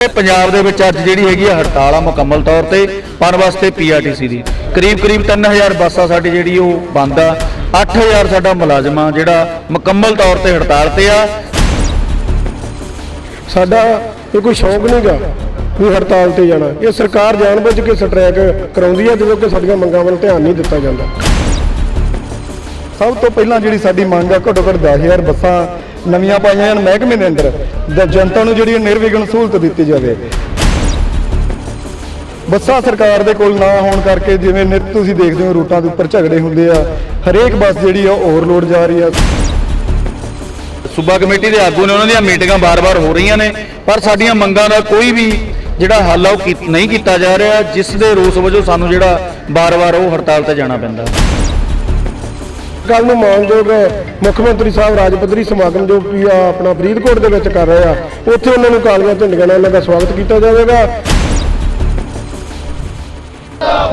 ਪੰਜਾਬ ਦੇ ਵਿੱਚ ਅੱਜ ਜਿਹੜੀ ਹੈਗੀ ਆ ਹੜਤਾਲ ਆ ਮੁਕੰਮਲ ਤੌਰ ਤੇ ਪਨ ਵਾਸਤੇ ਪੀਆਰਟੀਸੀ ਦੀ। ਕਰੀਬ ਕਰੀਬ 3000 ਬੱਸਾਂ ਸਾਡੀ ਜਿਹੜੀ ਉਹ ਬੰਦ ਆ 8000 ਸਾਡਾ ਮੁਲਾਜ਼ਮਾਂ ਜਿਹੜਾ ਮੁਕੰਮਲ ਤੌਰ ਤੇ ਹੜਤਾਲ ਤੇ ਆ। ਸਾਡਾ ਇਹ ਕੋਈ ਸ਼ੌਂਕ ਨਹੀਂਗਾ ਵੀ ਹੜਤਾਲ ਤੇ ਜਾਣਾ। ਇਹ ਸਰਕਾਰ ਜਾਣਬੁੱਝ ਕੇ ਸਟ੍ਰੈਕ ਕਰਾਉਂਦੀ ਹੈ ਜਦੋਂ ਕਿ ਸਾਡੀਆਂ ਮੰਗਾਂ ਵੱਲ ਧਿਆਨ ਨਹੀਂ ਦਿੱਤਾ ਜਾਂਦਾ। ਸਭ ਤੋਂ ਪਹਿਲਾਂ ਜਿਹੜੀ ਸਾਡੀ ਮੰਗ ਆ ਘੱਟੋ ਘੱਟ 10000 ਬੱਸਾਂ ਨਵੀਆਂ ਪਾਈਆਂ ਜਾਣ ਮਹਿਕਮੇ ਦੇ ਅੰਦਰ ਜ- ਜਨਤਾ ਨੂੰ ਜਿਹੜੀ ਨਿਰਵਿਘਨ ਸਹੂਲਤ ਦਿੱਤੀ ਜਾਵੇ। ਬੱਸਾਂ ਸਰਕਾਰ ਦੇ ਕੋਲ ਨਾ ਹੋਣ ਕਰਕੇ ਜਿਵੇਂ ਨਿਤ ਤੁਸੀਂ ਦੇਖਦੇ ਹੋ ਰੂਟਾਂ ਦੇ ਉੱਪਰ ਝਗੜੇ ਹੁੰਦੇ ਆ, ਹਰੇਕ ਬੱਸ ਜਿਹੜੀ ਆ ਓਵਰਲੋਡ ਜਾ ਰਹੀ ਆ। ਸੂਬਾ ਕਮੇਟੀ ਦੇ ਆਗੂ ਨੇ ਉਹਨਾਂ ਦੀਆਂ ਮੀਟਿੰਗਾਂ ਬਾਰ-ਬਾਰ ਹੋ ਰਹੀਆਂ ਨੇ, ਪਰ ਸਾਡੀਆਂ ਮੰਗਾਂ ਦਾ ਕੋਈ ਵੀ ਜਿਹੜਾ ਹੱਲ ਆ ਉਹ ਕੀ- ਨਹੀਂ ਕੀਤਾ ਜਾ ਰਿਹਾ, ਜਿਸ ਦੇ ਰੋਸ ਵਜੋਂ ਸਾਨੂੰ ਜਿਹੜਾ ਬਾਰ-ਬਾਰ ਉਹ ਹੜਤਾਲ ਤੇ ਜਾਣਾ ਪੈਂਦਾ। ਕੱਲ ਨੂੰ ਮਾਨਯੋਗ ਮੁੱਖ ਮੰਤਰੀ ਸਾਹਿਬ ਰਾਜ ਪੱਧਰੀ ਸਮਾਗਮ ਜੋ ਵੀ ਆ ਆਪਣਾ ਫਰੀਦਕੋਟ ਦੇ ਵਿੱਚ ਕਰ ਰਹੇ ਆ, ਉੱਥੇ ਉਹਨਾਂ ਨੂੰ ਕਾਲੀਆਂ ਝੰਡੀਆਂ ਨਾਲ ਉਹਨਾਂ ਦਾ ਸਵਾਗਤ ਕੀਤਾ ਜਾਵੇਗਾ।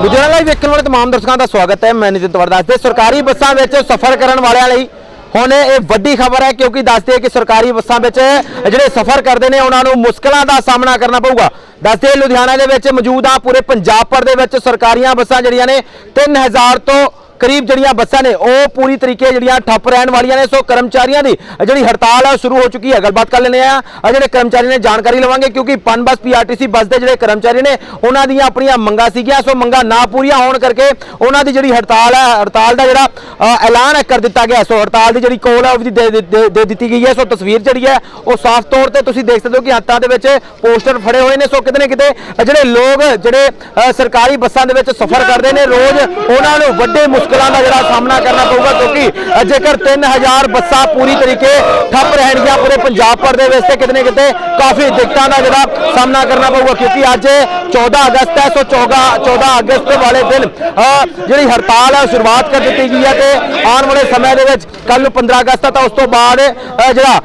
ਲੁਧਿਆਣਾ ਲਾਈਵ ਵੇਖਣ ਵਾਲੇ ਤਮਾਮ ਦਰਸ਼ਕਾਂ ਦਾ ਸਵਾਗਤ ਹੈ। ਮੈਂ ਨਿਤਿਨ ਤਵਰਦਾਸ ਤੇ ਸਰਕਾਰੀ ਬੱਸਾਂ ਵਿੱਚ ਸਫ਼ਰ ਕਰਨ ਵਾਲਿਆਂ ਲਈ ਹੁਣ ਇਹ ਵੱਡੀ ਖਬਰ ਹੈ ਕਿਉਂਕਿ ਦੱਸਦੇ ਹੈ ਕਿ ਸਰਕਾਰੀ ਬੱਸਾਂ ਵਿੱਚ ਜਿਹੜੇ ਸਫ਼ਰ ਕਰਦੇ ਨੇ, ਉਹਨਾਂ ਨੂੰ ਮੁਸ਼ਕਲਾਂ ਦਾ ਸਾਹਮਣਾ ਕਰਨਾ ਪਊਗਾ। ਦੱਸਦੇ ਲੁਧਿਆਣਾ ਦੇ ਵਿੱਚ ਮੌਜੂਦ ਆ, ਪੂਰੇ ਪੰਜਾਬ ਭਰ ਦੇ ਵਿੱਚ ਸਰਕਾਰੀਆਂ ਬੱਸਾਂ ਜਿਹੜੀਆਂ ਨੇ 3000 ਤੋਂ ਕਰੀਬ ਜਿਹੜੀਆਂ ਬੱਸਾਂ ਨੇ ਉਹ ਪੂਰੀ ਤਰੀਕੇ ਜਿਹੜੀਆਂ ਠੱਪ ਰਹਿਣ ਵਾਲੀਆਂ ਨੇ ਸੋ ਕਰਮਚਾਰੀਆਂ ਦੀ ਜਿਹੜੀ ਹੜਤਾਲ ਹੈ ਉਹ ਸ਼ੁਰੂ ਹੋ ਚੁੱਕੀ ਹੈ। ਗੱਲਬਾਤ ਕਰ ਲੈਣੇ ਆ ਜਿਹੜੇ ਕਰਮਚਾਰੀ ਨੇ ਜਾਣਕਾਰੀ ਲਵਾਂਗੇ ਕਿਉਂਕਿ ਪਨ ਬੱਸ ਪੀਆਰਟੀਸੀ ਬੱਸ ਦੇ ਜਿਹੜੇ ਕਰਮਚਾਰੀ ਨੇ ਉਹਨਾਂ ਦੀਆਂ ਆਪਣੀਆਂ ਮੰਗਾਂ ਸੀਗੀਆਂ। ਸੋ ਮੰਗਾਂ ਨਾ ਪੂਰੀਆਂ ਹੋਣ ਕਰਕੇ ਉਹਨਾਂ ਦੀ ਜਿਹੜੀ ਹੜਤਾਲ ਹੈ ਹੜਤਾਲ ਦਾ ਜਿਹੜਾ ਐਲਾਨ ਹੈ ਕਰ ਦਿੱਤਾ ਗਿਆ। ਸੋ ਹੜਤਾਲ ਦੀ ਜਿਹੜੀ ਕੋਲ ਹੈ ਉਹ ਵੀ ਦੇ ਦਿੱਤੀ ਗਈ ਹੈ। ਸੋ ਤਸਵੀਰ ਜਿਹੜੀ ਹੈ ਉਹ ਸਾਫ਼ ਤੌਰ ਤੇ ਤੁਸੀਂ ਦੇਖ ਸਕਦੇ ਹੋ ਕਿ ਹੱਥਾਂ ਦੇ ਵਿੱਚ ਪੋਸਟਰ ਫੜੇ ਹੋਏ ਨੇ। ਸੋ ਕਿਤੇ ਨਾ ਕਿਤੇ ਜਿਹੜੇ ਲੋਕ ਜਿਹੜੇ ਸਰਕਾਰੀ ਬੱਸਾਂ ਦੇ ਵਿੱਚ ਸਫ਼ਰ ਕਰਦੇ ਨੇ ਰੋਜ਼ ਉਹਨਾਂ ਨੂੰ ਵੱਡੇ ਮੁਸ਼ਕਲਾਂ ਦਾ ਜਿਹੜਾ ਸਾਹਮਣਾ ਕਰਨਾ ਪਊਗਾ ਕਿਉਂਕਿ ਅ, ਜੇਕਰ 3000 ਬੱਸਾਂ ਪੂਰੀ ਤਰੀਕੇ ਠੱਪ ਰਹਿਣਗੀਆਂ ਪੰਜਾਬ ਭਰ ਦੇ ਵਿੱਚ ਤੇ ਕਿਤੇ ਨਾ ਕਿਤੇ ਕਾਫੀ ਦਿੱਕਤਾਂ ਦਾ ਜਿਹੜਾ ਸਾਹਮਣਾ ਕਰਨਾ ਪਊਗਾ, ਕਿਉਂਕਿ ਅੱਜ 14 ਅਗਸਤ ਹੈ, ਸੋ 14 14 ਅਗਸਤ ਵਾਲੇ ਦਿਨ ਜਿਹੜੀ ਹੜਤਾਲ ਹੈ ਸ਼ੁਰੂਆਤ ਕਰ ਦਿੱਤੀ ਗਈ ਹੈ ਤੇ ਆਉਣ ਵਾਲੇ ਸਮੇਂ ਦੇ ਵਿੱਚ ਕੱਲ ਨੂੰ 15 ਅਗਸਤ ਹੈ, ਤਾਂ ਉਸ ਤੋਂ ਬਾਅਦ ਜਿਹੜਾ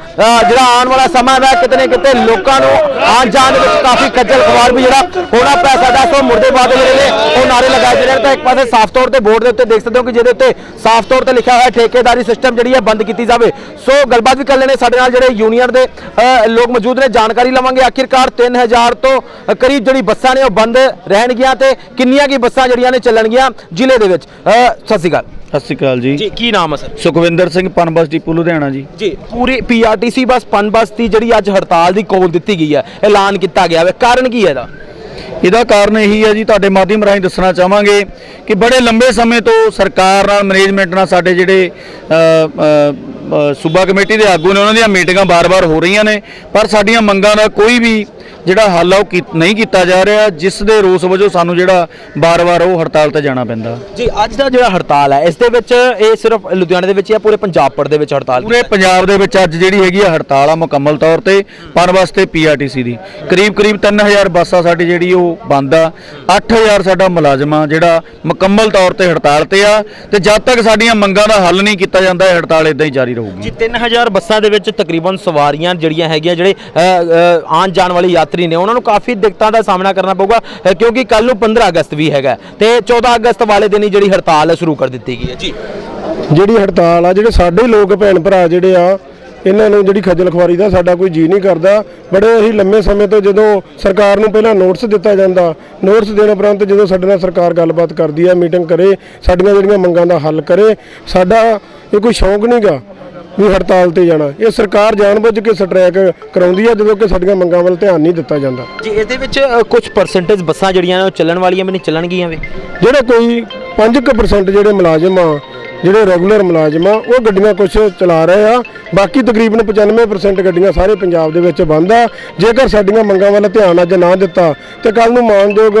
ਜਿਹੜਾ ਆਉਣ ਵਾਲਾ ਸਮਾਂ ਹੈ, ਕਿਤੇ ਨਾ ਕਿਤੇ ਲੋਕਾਂ ਨੂੰ ਆਉਣ ਜਾਣ ਦੇ ਵਿੱਚ ਕਾਫੀ ਖੱਜਲ ਖਵਾਰ ਵੀ ਜਿਹੜਾ ਹੋਣਾ ਪੈ ਸਕਦਾ, ਸੋ ਮੁਰਦੇ ਬਾਦ ਜਿਹੜੇ ਨੇ, ਉਹ ਨਾਰੇ ਲਗਾਏ ਜਿਹੜੇ ਨੇ। ਤਾਂ ਇੱਕ ਪਾਸੇ ਸਾਫ਼ ਤੌਰ ਤੇ ਬੋਰਡ ਦੇ ਉੱਤੇ ਦੇਖ ਸਕਦੇ ਹੋ ਕਿ ਜਿਹਦੇ ਉੱਤੇ ਸਾਫ਼ ਤੌਰ ਤੇ ਲਿਖਿਆ ਹੋਇਆ ਠੇਕੇਦਾਰੀ ਸਿਸਟਮ ਜਿਹੜੀ ਹੈ ਬੰਦ ਕੀਤੀ ਜਾਵੇ। ਸੋ ਗੱਲਬਾਤ ਵੀ ਕਰ ਲੈਣੇ ਸਾਡੇ ਨਾਲ ਜਿਹੜੇ ਯੂਨੀਅਨ ਦੇ ਲੋਕ ਮੌਜੂਦ ਨੇ ਜਾਣਕਾਰੀ ਲਵਾਂਗੇ ਆਖਿਰਕਾਰ 3000 ਤੋਂ ਕਰੀਬ ਜਿਹੜੀ ਬੱਸਾਂ ਨੇ ਉਹ ਬੰਦ ਰਹਿਣਗੀਆਂ ਤੇ ਕਿੰਨੀਆਂ ਕੀ ਬੱਸਾਂ ਜਿਹੜੀਆਂ ਨੇ ਚੱਲਣਗੀਆਂ ਜ਼ਿਲ੍ਹੇ ਦੇ ਵਿੱਚ। ਸਤਿ ਸ਼੍ਰੀ ਅਕਾਲ। ਸਤਿ ਸ਼੍ਰੀ ਅਕਾਲ ਜੀ। ਜੀ ਕੀ ਨਾਮ ਹੈ ਸਰ? ਸੁਖਵਿੰਦਰ ਸਿੰਘ ਪਨ ਬੱਸ ਡਿਪੂ ਲੁਧਿਆਣਾ ਜੀ। ਜੀ ਪੂਰੀ ਪੀਆਰਟੀਸੀ ਬੱਸ ਪਨ ਬੱਸ ਦੀ ਜਿਹੜੀ ਅੱਜ ਹੜਤਾਲ ਦੀ ਕੋਲ ਦਿੱਤੀ ਗਈ ਹੈ ਐਲਾਨ ਕੀਤਾ ਗਿਆ ਹੈ। ਕਾਰਨ ਕੀ ਹੈ ਇਹਦਾ? ਇਹਦਾ ਕਾਰਨ ਇਹੀ ਹੈ ਜੀ ਤੁਹਾਡੇ ਮਾਧਿਅਮ ਰਾਹੀਂ ਦੱਸਣਾ ਚਾਹਾਂਗੇ ਕਿ ਬੜੇ ਲੰਬੇ ਸਮੇਂ ਤੋਂ ਸਰਕਾਰ ਨਾਲ ਮੈਨੇਜਮੈਂਟ ਨਾਲ ਸਾਡੇ ਜਿਹੜੇ ਸੂਬਾ ਕਮੇਟੀ ਦੇ ਆਗੂ ਨੇ ਉਹਨਾਂ ਦੀਆਂ ਮੀਟਿੰਗਾਂ ਬਾਰ-ਬਾਰ ਹੋ ਰਹੀਆਂ ਨੇ, ਪਰ ਸਾਡੀਆਂ ਮੰਗਾਂ ਦਾ ਕੋਈ ਵੀ ਜਿਹੜਾ ਹੱਲ ਆ ਉਹ ਕੀ- ਨਹੀਂ ਕੀਤਾ ਜਾ ਰਿਹਾ ਜਿਸ ਦੇ ਰੋਸ ਵਜੋਂ ਸਾਨੂੰ ਜਿਹੜਾ ਬਾਰ-ਬਾਰ ਉਹ ਹੜਤਾਲ ਤੇ ਜਾਣਾ ਪੈਂਦਾ। ਜੀ ਅੱਜ ਦਾ ਜਿਹੜਾ ਹੜਤਾਲ ਹੈ ਇਸ ਦੇ ਵਿੱਚ ਇਹ ਸਿਰਫ ਲੁਧਿਆਣੇ ਦੇ ਵਿੱਚ ਜਾਂ ਪੂਰੇ ਪੰਜਾਬ ਭਰ ਦੇ ਵਿੱਚ ਹੜਤਾਲ ਪੂਰੇ ਪੰਜਾਬ ਦੇ ਵਿੱਚ ਅੱਜ ਜਿਹੜੀ ਹੈਗੀ ਆ ਹੜਤਾਲ ਆ ਮੁਕੰਮਲ ਤੌਰ ਤੇ ਪਨ ਵਾਸਤੇ ਪੀਆਰਟੀਸੀ ਦੀ। ਕਰੀਬ ਕਰੀਬ 3000 ਬੱਸਾਂ ਸਾਡੀ ਜਿਹੜੀ ਉਹ ਬੰਦ ਆ 8000 ਸਾਡਾ ਮੁਲਾਜ਼ਮਾਂ ਜਿਹੜਾ ਮੁਕੰਮਲ ਤੌਰ ਤੇ ਹੜਤਾਲ ਤੇ ਆ ਤੇ ਜਦ ਤੱਕ ਸਾਡੀਆਂ ਮੰਗਾਂ ਦਾ ਹੱਲ ਨਹੀਂ ਕੀਤਾ ਜਾਂਦਾ ਇਹ ਹੜਤਾਲ ਇਦਾਂ ਹੀ ਜਾਰੀ ਰਹੂਗੀ। ਜੀ 3000 ਬੱਸਾਂ ਦੇ ਵਿੱਚ ਤਕਰੀਬਨ ਸਵਾਰੀਆਂ ਜਿਹੜੀਆਂ ਹੈਗੀਆਂ ਜਿਹੜੇ ਅ, ਅ, ਆਉਣ ਜਾਣ ਵਾਲੇ ਯਾਤਰੀ ਨੇ। ਉਹਨਾਂ ਨੂੰ ਕਾਫੀ ਦਿੱਕਤਾਂ ਦਾ ਸਾਹਮਣਾ ਕਰਨਾ ਪਊਗਾ ਅ, ਕਿਉਂਕਿ ਕੱਲ ਨੂੰ 15 ਅਗਸਤ ਵੀ ਹੈਗਾ। ਤੇ 14 ਅਗਸਤ ਵਾਲੇ ਦਿਨ ਹੀ ਜਿਹੜੀ ਹੜਤਾਲ ਹੈ ਸ਼ੁਰੂ ਕਰ ਦਿੱਤੀ ਗਈ ਹੈ। ਜੀ। ਜਿਹੜੀ ਹੜਤਾਲ ਆ ਜਿਹੜੇ ਸਾਡੇ ਲੋਕ ਭੈਣ ਭਰਾ ਜਿਹੜੇ ਆ ਇਹਨਾਂ ਨੂੰ ਜਿਹੜੀ ਖੱਜਲ ਖੁਆਰੀ ਦਾ ਸਾਡਾ ਕੋਈ ਜੀ ਨਹੀਂ ਕਰਦਾ। ਬੜੇ ਹੀ ਲੰਮੇ ਸਮੇਂ ਤੋਂ ਜਦੋਂ ਸਰਕਾਰ ਨੂੰ ਪਹਿਲਾਂ ਨੋਟਿਸ ਦਿੱਤਾ ਜਾਂਦਾ ਨੋਟਿਸ ਦੇਣ ਉਪਰੰਤ ਜਦੋਂ ਸਾਡੇ ਨਾਲ ਸਰਕਾਰ ਗੱਲਬਾਤ ਕਰਦੀ ਹੈ ਮੀਟਿੰਗ ਕਰੇ ਸਾਡੀਆਂ ਜਿਹੜੀਆਂ ਮੰਗਾਂ ਦਾ ਹੱਲ ਕਰੇ ਸਾਡਾ ਇਹ ਕੋਈ ਸ਼ੌਂਕ ਨਹੀਂਗਾ ਵੀ ਹੜਤਾਲ ਤੇ ਜਾਣਾ। ਇਹ ਸਰਕਾਰ ਜਾਣਬੁੱਝ ਕੇ ਸਟ੍ਰੈਕ ਕਰਾਉਂਦੀ ਹੈ ਜਦੋਂ ਕਿ ਸਾਡੀਆਂ ਮੰਗਾਂ ਵੱਲ ਧਿਆਨ ਨਹੀਂ ਦਿੱਤਾ ਜਾਂਦਾ। ਜੀ ਇਹਦੇ ਵਿੱਚ ਕੁਝ ਪਰਸੈਂਟੇਜ ਬੱਸਾਂ ਜਿਹੜੀਆਂ ਨੇ ਉਹ ਚੱਲਣ ਵਾਲੀਆਂ ਵੀ ਨਹੀਂ ਚੱਲਣਗੀਆਂ ਵੀ? ਜਿਹੜੇ ਕੋਈ 5% ਜਿਹੜੇ ਮੁਲਾਜ਼ਮ ਆ ਜਿਹੜੇ ਰੈਗੂਲਰ ਮੁਲਾਜ਼ਮ ਆ ਉਹ ਗੱਡੀਆਂ ਕੁਝ ਚਲਾ ਰਹੇ ਆ। ਬਾਕੀ ਤਕਰੀਬਨ 95% ਗੱਡੀਆਂ ਸਾਰੇ ਪੰਜਾਬ ਦੇ ਵਿੱਚ ਬੰਦ ਆ। ਜੇਕਰ ਸਾਡੀਆਂ ਮੰਗਾਂ ਵੱਲ ਧਿਆਨ ਅੱਜ ਨਾ ਦਿੱਤਾ ਤੇ ਕੱਲ ਨੂੰ ਮਾਨਯੋਗ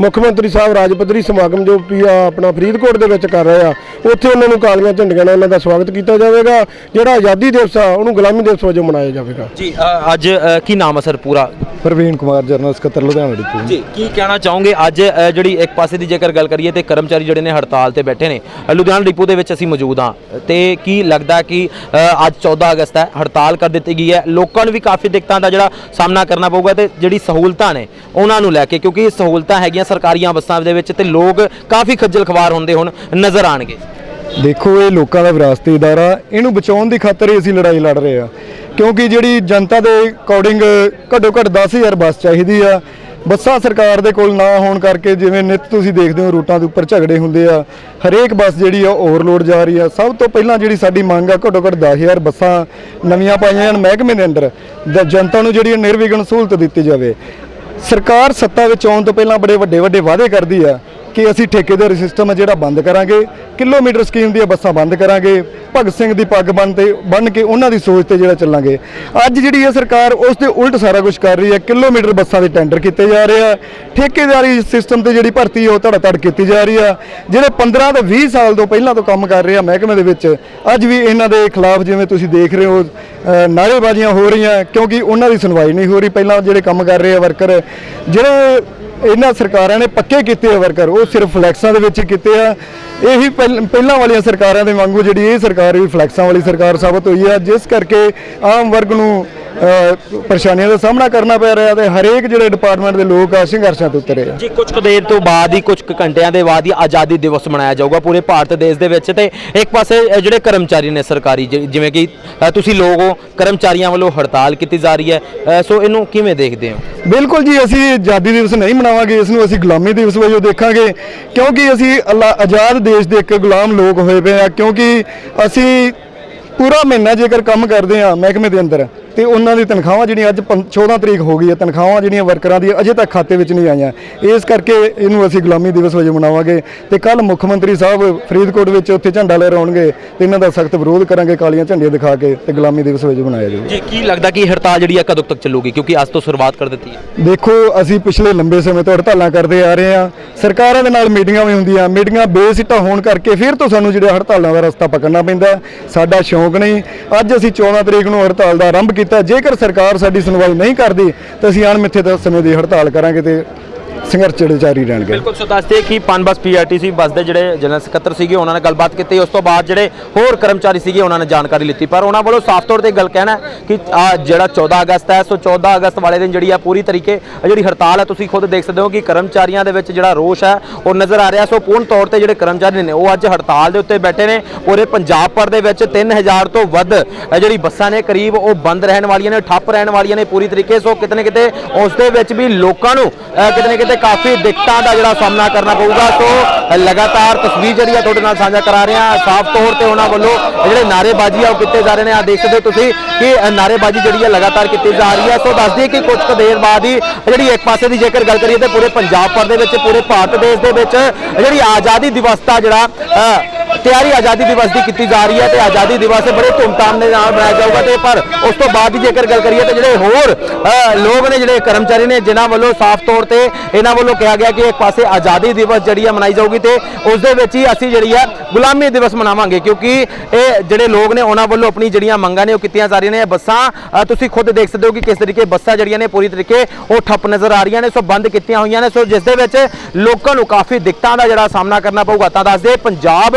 ਮੁੱਖ ਮੰਤਰੀ ਸਾਹਿਬ ਰਾਜ ਪੱਧਰੀ ਸਮਾਗਮ ਜੋ ਵੀ ਆ ਆਪਣਾ ਫਰੀਦਕੋਟ ਦੇ ਵਿੱਚ ਕਰ ਰਹੇ ਆ ਉੱਥੇ ਉਹਨਾਂ ਨੂੰ ਕਾਲੀਆਂ ਝੰਡੀਆਂ ਨਾਲ ਉਹਨਾਂ ਦਾ ਸਵਾਗਤ ਕੀਤਾ ਜਾਵੇਗਾ। ਜਿਹੜਾ ਆਜ਼ਾਦੀ ਦਿਵਸ ਆ ਉਹਨੂੰ ਗੁਲਾਮੀ ਦਿਵਸ ਵਜੋਂ ਮਨਾਇਆ ਜਾਵੇਗਾ। ਜੀ ਅੱਜ ਕੀ ਨਾਮ ਹੈ ਸਰ ਪੂਰਾ? ਪ੍ਰਵੀਨ ਕੁਮਾਰ ਜਰਨਲ ਸਕੱਤਰ ਲੁਧਿਆਣਾ ਡਿਪੂ ਜੀ ਕੀ ਕਹਿਣਾ ਚਾਹੋਗੇ? ਅੱਜ ਜਿਹੜੀ ਇੱਕ ਪਾਸੇ ਦੀ ਜੇਕਰ ਗੱਲ ਕਰੀਏ ਤੇ ਕਰਮਚਾਰੀ ਜਿਹੜੇ ਨੇ ਹੜਤਾਲ ਤੇ ਬੈਠੇ ਨੇ ਲੁਧਿਆਣਾ ਡਿਪੂ ਦੇ ਵਿੱਚ ਅਸੀਂ ਮੌਜੂਦ ਹਾਂ। ਤੇ ਕੀ ਲੱਗਦਾ ਕਿ ਅੱਜ 14 ਅਗਸਤ ਹੈ, ਹੜਤਾਲ ਕਰ ਦਿੱਤੀ ਗਈ ਹੈ। ਲੋਕਾਂ ਨੂੰ ਵੀ ਕਾਫੀ ਦਿੱਕਤਾਂ ਦਾ ਜਿਹੜਾ ਸਾਹਮਣਾ ਕਰਨਾ ਪਊਗਾ ਤੇ ਜਿਹੜੀ ਸਹੂਲਤਾਂ ਨੇ, ਉਹਨਾਂ ਨੂੰ ਲੈ ਕੇ, ਕਿਉਂਕਿ ਸਹੂਲਤਾਂ ਹੈਗੀਆਂ ਸਰਕਾਰੀਆਂ ਬੱਸਾਂ ਦੇ ਵਿੱਚ ਤੇ ਲੋਕ ਕਾਫੀ ਖੱਜਲ ਖਵਾਰ ਹੁੰਦੇ ਹੁਣ ਨਜ਼ਰ ਆਣਗੇ ਦੇਖੋ, ਇਹ ਲੋਕਾਂ ਦਾ ਵਿਰਾਸਤੀ ਇਦਾਰਾ, ਇਹਨੂੰ ਬਚਾਉਣ ਦੀ ਖਾਤਰ ਹੀ ਅਸੀਂ ਲੜਾਈ ਲੜ ਰਹੇ ਆ ਕਿਉਂਕਿ ਜਿਹੜੀ ਜਨਤਾ ਦੇ ਅਕੋਰਡਿੰਗ ਘੱਟੋ ਘੱਟ 10000 ਬੱਸ ਚਾਹੀਦੀ ਆ ਬੱਸਾਂ ਸਰਕਾਰ ਦੇ ਕੋਲ ਨਾ ਹੋਣ ਕਰਕੇ ਜਿਵੇਂ ਨਿਤ ਤੁਸੀਂ ਦੇਖਦੇ ਹੋ ਰੂਟਾਂ ਦੇ ਉੱਪਰ ਝਗੜੇ ਹੁੰਦੇ ਆ, ਹਰੇਕ ਬੱਸ ਜਿਹੜੀ ਆ ਓਵਰਲੋਡ ਜਾ ਰਹੀ ਆ। ਸਭ ਤੋਂ ਪਹਿਲਾਂ ਜਿਹੜੀ ਸਾਡੀ ਮੰਗ ਆ, ਘੱਟੋ ਘੱਟ 10000 ਬੱਸਾਂ ਨਵੀਆਂ ਪਾਈਆਂ ਜਾਣ ਮਹਿਕਮੇ ਦੇ ਅੰਦਰ ਜਨਤਾ ਨੂੰ ਜਿਹੜੀ ਆ ਨਿਰਵਿਘਨ ਸਹੂਲਤ ਦਿੱਤੀ ਜਾਵੇ। ਸਰਕਾਰ ਸੱਤਾ ਵਿੱਚ ਆਉਣ ਤੋਂ ਪਹਿਲਾਂ ਬੜੇ ਵੱਡੇ ਵੱਡੇ ਵਾਅਦੇ ਕਰਦੀ ਆ। ਕਿ ਅਸੀਂ ਠੇਕੇਦਾਰੀ ਸਿਸਟਮ ਹੈ ਜਿਹੜਾ ਬੰਦ ਕਰਾਂਗੇ ਕਿਲੋਮੀਟਰ ਸਕੀਮ ਦੀਆਂ ਬੱਸਾਂ ਬੰਦ ਕਰਾਂਗੇ ਭਗਤ ਸਿੰਘ ਦੀ ਪੱਗ ਬੰਨ ਤੇ ਬੰਨ ਕੇ ਉਹਨਾਂ ਦੀ ਸੋਚ ਤੇ ਜਿਹੜਾ ਚੱਲਾਂਗੇ। ਅੱਜ ਜਿਹੜੀ ਇਹ ਸਰਕਾਰ ਉਸ ਦੇ ਉਲਟ ਸਾਰਾ ਕੁਝ ਕਰ ਰਹੀ ਹੈ ਕਿਲੋਮੀਟਰ ਬੱਸਾਂ ਦੇ ਟੈਂਡਰ ਕੀਤੇ ਜਾ ਰਹੇ ਆ ਠੇਕੇਦਾਰੀ ਸਿਸਟਮ ਤੇ ਜਿਹੜੀ ਭਰਤੀ ਹੈ ਉਹ ਧੜਾ ਧੜ ਕੀਤੀ ਜਾ ਰਹੀ ਆ। ਜਿਹੜੇ 15 ਤੋਂ 20 ਸਾਲ ਤੋਂ ਪਹਿਲਾਂ ਤੋਂ ਕੰਮ ਕਰ ਰਹੇ ਆ ਮਹਿਕਮੇ ਦੇ ਵਿੱਚ ਅੱਜ ਵੀ ਇਹਨਾਂ ਦੇ ਖਿਲਾਫ ਜਿਵੇਂ ਤੁਸੀਂ ਦੇਖ ਰਹੇ ਹੋ ਅ, ਨਾਅਰੇਬਾਜ਼ੀਆਂ ਹੋ ਰਹੀਆਂ ਕਿਉਂਕਿ ਉਹਨਾਂ ਦੀ ਸੁਣਵਾਈ ਨਹੀਂ ਹੋ ਰਹੀ। ਪਹਿਲਾਂ ਜਿਹੜੇ ਕੰਮ ਕਰ ਰਹੇ ਆ ਵਰਕਰ ਜਿਹੜੇ ਇਹਨਾਂ ਸਰਕਾਰਾਂ ਨੇ ਪੱਕੇ ਕੀਤੇ ਆ ਵਰਕਰ, ਉਹ ਸਿਰਫ ਫਲੈਕਸਾਂ ਦੇ ਵਿੱਚ ਹੀ ਕੀਤੇ ਆ। ਇਹੀ ਪਹਿਲ- ਪਹਿਲਾਂ ਵਾਲੀਆਂ ਸਰਕਾਰਾਂ ਦੇ ਵਾਂਗੂ ਜਿਹੜੀ ਇਹ ਸਰਕਾਰ ਵੀ ਫਲੈਕਸਾਂ ਵਾਲੀ ਸਰਕਾਰ ਸਾਬਤ ਹੋਈ ਆ, ਜਿਸ ਕਰਕੇ ਆਮ ਵਰਗ ਨੂੰ ਪਰੇਸ਼ਾਨੀਆਂ ਦਾ ਸਾਹਮਣਾ ਕਰਨਾ ਪੈ ਰਿਹਾ ਤੇ ਹਰੇਕ ਜਿਹੜੇ ਡਿਪਾਰਟਮੈਂਟ ਦੇ ਲੋਕ ਆ ਸੰਘਰਸ਼ਾਂ ਤੇ ਉਤਰੇ ਆ। ਜੀ ਕੁਝ ਕੁ ਦੇਰ ਤੋਂ ਬਾਅਦ ਹੀ ਕੁਝ ਕੁ ਘੰਟਿਆਂ ਦੇ ਬਾਅਦ ਹੀ ਆਜ਼ਾਦੀ ਦਿਵਸ ਮਨਾਇਆ ਜਾਊਗਾ ਪੂਰੇ ਭਾਰਤ ਦੇਸ਼ ਦੇ ਵਿੱਚ ਤੇ ਇੱਕ ਪਾਸੇ ਜਿਹੜੇ ਕਰਮਚਾਰੀ ਨੇ ਸਰਕਾਰੀ ਜਿ- ਜਿਵੇਂ ਕਿ ਅ, ਤੁਸੀਂ ਲੋਕ ਹੋ ਕਰਮਚਾਰੀਆਂ ਵੱਲੋਂ ਹੜਤਾਲ ਕੀਤੀ ਜਾ ਰਹੀ ਹੈ ਅ, ਸੋ ਇਹਨੂੰ ਕਿਵੇਂ ਦੇਖਦੇ ਹੋ? ਬਿਲਕੁਲ ਜੀ ਅਸੀਂ ਆਜ਼ਾਦੀ ਦਿਵਸ ਨਹੀਂ ਮਨਾਵਾਂਗੇ ਇਸ ਨੂੰ ਅਸੀਂ ਗੁਲਾਮੀ ਦਿਵਸ ਵਜੋਂ ਦੇਖਾਂਗੇ ਕਿਉਂਕਿ ਅਸੀਂ ਅੱਲਾ- ਆਜ਼ਾਦ ਦੇਸ਼ ਦੇ ਇੱਕ ਗੁਲਾਮ ਲੋਕ ਹੋਏ ਪਏ ਆ ਕਿਉਂਕਿ ਅਸੀਂ ਪੂਰਾ ਮਹੀਨਾ ਜੇਕਰ ਕੰਮ ਕਰਦੇ ਆ ਮਹਿਕਮੇ ਦੇ ਅੰਦਰ ਤੇ ਉਹਨਾਂ ਦੀ ਤਨਖਾਹਾਂ ਜਿਹੜੀਆਂ ਅੱਜ ਪੰ- 14 ਤਰੀਕ ਹੋ ਗਈ ਹੈ ਤਨਖਾਹਾਂ ਜਿਹੜੀਆਂ ਵਰਕਰਾਂ ਦੀ ਅਜੇ ਤੱਕ ਖਾਤੇ ਵਿੱਚ ਨਹੀਂ ਆਈਆਂ। ਇਸ ਕਰਕੇ ਇਹਨੂੰ ਅਸੀਂ ਗੁਲਾਮੀ ਦਿਵਸ ਵਜੋਂ ਮਨਾਵਾਂਗੇ ਤੇ ਕੱਲ ਮੁੱਖ ਮੰਤਰੀ ਸਾਹਿਬ ਫਰੀਦਕੋਟ ਵਿੱਚ ਉੱਥੇ ਝੰਡਾ ਲਹਿਰਾਉਣਗੇ ਤੇ ਇਹਨਾਂ ਦਾ ਸਖਤ ਵਿਰੋਧ ਕਰਾਂਗੇ ਕਾਲੀਆਂ ਝੰਡੀਆਂ ਦਿਖਾ ਕੇ ਤੇ ਗੁਲਾਮੀ ਦਿਵਸ ਵਜੋਂ ਮਨਾਇਆ ਜਾਊਗਾ। ਜੀ ਕੀ ਲੱਗਦਾ ਕਿ ਹੜਤਾਲ ਜਿਹੜੀ ਹੈ ਕਦੋਂ ਤੱਕ ਚੱਲੂਗੀ? ਕਿਉਂਕਿ ਅੱਜ ਤੋਂ ਸ਼ੁਰੂਆਤ ਕਰ ਦਿੱਤੀ ਹੈ। ਦੇਖੋ ਅਸੀਂ ਪਿਛਲੇ ਲੰਬੇ ਸਮੇਂ ਤੋਂ ਹੜਤਾਲਾਂ ਕਰਦੇ ਆ ਰਹੇ ਹਾਂ। ਸਰਕਾਰਾਂ ਦੇ ਨਾਲ ਮੀਟਿੰਗਾਂ ਵੀ ਹੁੰਦੀਆਂ ਮੀਟਿੰਗਾਂ ਬੇਸਿੱਟਾ ਹੋਣ ਕਰਕੇ ਫਿਰ ਤੋਂ ਸਾਨੂੰ ਜਿਹੜੇ ਹੜਤਾਲਾਂ ਦਾ ਰਸਤਾ ਪਕੜਨਾ ਪੈਂਦਾ। ਸਾਡਾ ਸ਼ੌਂਕ ਨਹੀਂ। ਅੱਜ ਅਸੀਂ 14 ਤਰੀਕ ਨੂੰ ਹੜਤਾਲ ਦਾ ਆਰੰਭ ਕੀਤਾ। ਜੇਕਰ ਸਰਕਾਰ ਸਾਡੀ ਸੁਣਵਾਈ ਨਹੀਂ ਕਰਦੀ, ਤਾਂ ਅਸੀਂ ਅਣਮਿੱਥੇ ਤ- ਸਮੇਂ ਦੀ ਹੜਤਾਲ ਕਰਾਂਗੇ ਤੇ ਸੰਘਰਸ਼ ਜਿਹੜੇ ਜਾਰੀ ਰਹਿਣਗੇ। ਬਿਲਕੁਲ, ਸੋ ਦੱਸਦੇ ਕਿ ਪਨਬਸ ਪੀਆਰਟੀਸੀ ਬੱਸ ਦੇ ਜਿਹੜੇ ਜਨਰਲ ਸਕੱਤਰ ਸੀਗੇ, ਉਹਨਾਂ ਨਾਲ ਗੱਲਬਾਤ ਕੀਤੀ। ਉਸ ਤੋਂ ਬਾਅਦ ਜਿਹੜੇ ਹੋਰ ਕਰਮਚਾਰੀ ਸੀਗੇ, ਉਹਨਾਂ ਨੇ ਜਾਣਕਾਰੀ ਲਿੱਤੀ। ਪਰ ਉਹਨਾਂ ਵੱਲੋਂ ਸਾਫ਼ ਤੌਰ ਤੇ ਗੱਲ ਕਹਿਣਾ ਕਿ ਜਿਹੜਾ 14 ਅਗਸਤ ਹੈ, ਸੋ 14 ਅਗਸਤ ਵਾਲੇ ਦਿਨ ਜਿਹੜੀ ਆ ਪੂਰੀ ਤਰੀਕੇ ਜਿਹੜੀ ਹੜਤਾਲ ਹੈ, ਤੁਸੀਂ ਖੁਦ ਦੇਖ ਸਕਦੇ ਹੋ ਕਿ ਕਰਮਚਾਰੀਆਂ ਦੇ ਵਿੱਚ ਜਿਹੜਾ ਰੋਸ਼ ਹੈ, ਉਹ ਨਜ਼ਰ ਆ ਰਿਹਾ। ਸੋ ਪੂਰਨ ਤੌਰ ਤੇ ਜਿਹੜੇ ਕਰਮਚਾਰੀ ਨੇ, ਉਹ ਅੱਜ ਹੜਤਾਲ ਦੇ ਉੱਤੇ ਬੈਠੇ ਨੇ। ਪੂਰੇ ਪੰਜਾਬ ਭਰ ਦੇ ਵਿੱਚ 3000 ਤੋਂ ਵੱਧ ਜਿਹੜੀ ਬੱਸਾਂ ਨੇ ਕਰੀਬ, ਉਹ ਬੰਦ ਰਹਿਣ ਵਾਲੀਆਂ ਨੇ, ਠੱਪ ਰਹਿਣ ਵਾਲੀਆਂ ਨੇ ਪੂਰੀ ਤਰੀਕੇ। ਸੋ ਕਿਤੇ ਨਾ ਕਿਤੇ ਉਸ ਦੇ ਵਿੱਚ ਵੀ ਲੋਕਾਂ ਨੂੰ ਕਿਤੇ ਨਾ ਕਿਤੇ ਕਾਫੀ ਦਿੱਕਤਾਂ ਦਾ ਜਿਹੜਾ ਸਾਹਮਣਾ ਕਰਨਾ ਪਊਗਾ। ਸੋ, ਲਗਾਤਾਰ ਤਸਵੀਰ ਜਿਹੜੀ ਆ ਤੁਹਾਡੇ ਨਾਲ ਸਾਂਝਾ ਕਰਾ ਰਹੇ ਹਾਂ। ਸਾਫ਼ ਤੌਰ ਤੇ ਉਹਨਾਂ ਵੱਲੋਂ ਜਿਹੜੇ ਨਾਅਰੇਬਾਜ਼ੀ ਆ ਉਹ ਕੀਤੇ ਜਾ ਰਹੇ ਨੇ। ਆ ਦੇਖ ਸਕਦੇ ਹੋ ਤੁਸੀਂ ਕਿ, ਅਹ, ਨਾਅਰੇਬਾਜ਼ੀ ਜਿਹੜੀ ਆ ਲਗਾਤਾਰ ਕੀਤੀ ਜਾ ਰਹੀ ਹੈ ਸੋ, ਦੱਸ ਦਈਏ ਕਿ ਕੁਝ ਕੁ ਦੇਰ ਬਾਅਦ ਹੀ ਜਿਹੜੀ ਇੱਕ ਪਾਸੇ ਦੀ ਜੇਕਰ ਗੱਲ ਕਰੀਏ ਤੇ ਪੂਰੇ ਪੰਜਾਬ ਭਰ ਦੇ ਵਿੱਚ, ਪੂਰੇ ਭਾਰਤ ਦੇਸ਼ ਦੇ ਵਿੱਚ ਜਿਹੜੀ ਆਜ਼ਾਦੀ ਦਿਵਸ ਦਾ ਜਿਹੜਾ ਤਿਆਰੀ ਆਜ਼ਾਦੀ ਦਿਵਸ ਦੀ ਕੀਤੀ ਜਾ ਰਹੀ ਹੈ ਤੇ ਆਜ਼ਾਦੀ ਦਿਵਸ ਬੜੇ ਧੂਮਧਾਮ ਦੇ ਨਾਲ ਮਨਾਇਆ ਜਾਊਗਾ ਤੇ ਪਰ ਉਸ ਤੋਂ ਬਾਅਦ ਦੀ ਜੇਕਰ ਗੱਲ ਕਰੀਏ ਤੇ ਜਿਹੜੇ ਹੋਰ ਲੋਕ ਨੇ ਜਿਹੜੇ ਕਰਮਚਾਰੀ ਨੇ ਜਿਨ੍ਹਾਂ ਵੱਲੋਂ ਸਾਫ਼ ਤੌਰ ਤੇ ਇਹਨਾਂ ਵੱਲੋਂ ਕਿਹਾ ਗਿਆ ਕਿ ਇੱਕ ਪਾਸੇ ਆਜ਼ਾਦੀ ਦਿਵਸ ਜਿਹੜੀ ਹੈ ਮਨਾਈ ਜਾਊਗੀ ਤੇ ਉਸ ਦੇ ਵਿੱਚ ਹੀ ਅਸੀਂ ਜਿਹੜੀ ਹੈ ਗੁਲਾਮੀ ਦਿਵਸ ਮਨਾਵਾਂਗੇ ਕਿਉਂਕਿ ਇਹ ਜਿਹੜੇ ਲੋਕ ਨੇ ਉਹਨਾਂ ਵੱਲੋਂ ਆਪਣੀ ਜਿਹੜੀਆਂ ਮੰਗਾਂ ਨੇ ਉਹ ਕੀਤੀਆਂ ਜਾ ਰਹੀਆਂ ਨੇ। ਇਹ ਬੱਸਾਂ ਤੁਸੀਂ ਖੁਦ ਦੇਖ ਸਕਦੇ ਹੋ ਕਿ ਕਿਸ ਤਰੀਕੇ ਬੱਸਾਂ ਜਿਹੜੀਆਂ ਨੇ ਪੂਰੀ ਤਰੀਕੇ ਉਹ ਠੱਪ ਨਜ਼ਰ ਆ ਰਹੀਆਂ ਨੇ, ਸੋ ਬੰਦ ਕੀਤੀਆਂ ਹੋਈਆਂ ਨੇ। ਸੋ ਜਿਸ ਦੇ ਵਿੱਚ ਲੋਕਾਂ ਨੂੰ ਕਾਫੀ ਦਿੱਕਤਾਂ ਦਾ ਜਿਹੜਾ ਸਾਹਮਣਾ ਕਰਨਾ ਪਊਗਾ ਤਾਂ ਦੱਸਦੇ ਪੰਜਾਬ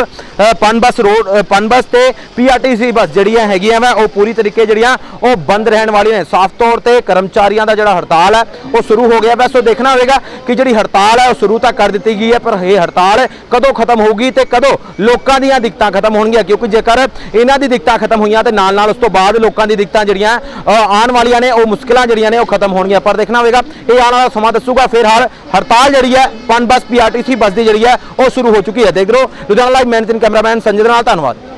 ਪਨਬਸ ਰੋਡ ਅ, ਪਨਬਸ ਤੇ ਪੀਆਰਟੀਸੀ ਬੱਸ ਜਿਹੜੀਆਂ ਹੈਗੀਆਂ ਵਾ ਉਹ ਪੂਰੀ ਤਰੀਕੇ ਜਿਹੜੀਆਂ ਉਹ ਬੰਦ ਰਹਿਣ ਵਾਲੀਆਂ ਨੇ। ਸਾਫ਼ ਤੌਰ ਤੇ ਕਰਮਚਾਰੀਆਂ ਦਾ ਜਿਹੜਾ ਹੜਤਾਲ ਹੈ ਉਹ ਸ਼ੁਰੂ ਹੋ ਗਿਆ ਵੈ। ਸੋ ਦੇਖਣਾ ਹੋਵੇਗਾ ਕਿ ਜਿਹੜੀ ਹੜਤਾਲ ਹੈ ਉਹ ਸ਼ੁਰੂ ਤਾਂ ਕਰ ਦਿੱਤੀ ਗਈ ਹੈ ਪਰ ਇਹ ਹੜਤਾਲ ਕਦੋਂ ਖਤਮ ਹੋਊਗੀ ਤੇ ਕਦੋਂ ਲੋਕਾਂ ਦੀਆਂ ਦਿੱਕਤਾਂ ਖਤਮ ਹੋਣਗੀਆਂ? ਕਿਉਂਕਿ ਜੇਕਰ ਇਹਨਾਂ ਦੀ ਦਿੱਕਤਾਂ ਖਤਮ ਹੋਈਆਂ ਤੇ ਨਾਲ ਨਾਲ ਉਸ ਤੋਂ ਬਾਅਦ ਲੋਕਾਂ ਦੀ ਦਿੱਕਤਾਂ ਜਿਹੜੀਆਂ ਆਉਣ ਵਾਲੀਆਂ ਨੇ ਉਹ ਮੁਸ਼ਕਲਾਂ ਜਿਹੜੀਆਂ ਨੇ ਉਹ ਖਤਮ ਹੋਣਗੀਆਂ। ਪਰ ਦੇਖਣਾ ਹੋਵੇਗਾ ਇਹ ਆਉਣ ਵਾਲਾ ਸਮਾਂ ਦੱਸੂਗਾ। ਫਿਰ ਫਿਲਹਾਲ ਹੜਤਾਲ ਜਿਹੜੀ ਹੈ ਪਨਬਸ ਪੀਆਰਟੀਸੀ ਬੱਸ ਦੀ ਜਿਹੜੀ ਹੈ ਉਹ ਸ਼ੁਰੂ ਹੋ ਚੁੱਕੀ ਹੈ। ਦੇਖ ਲਓ Ludhiana live managing cameraman Sanjay ਦੇ ਨਾਲ ਧੰਨਵਾਦ।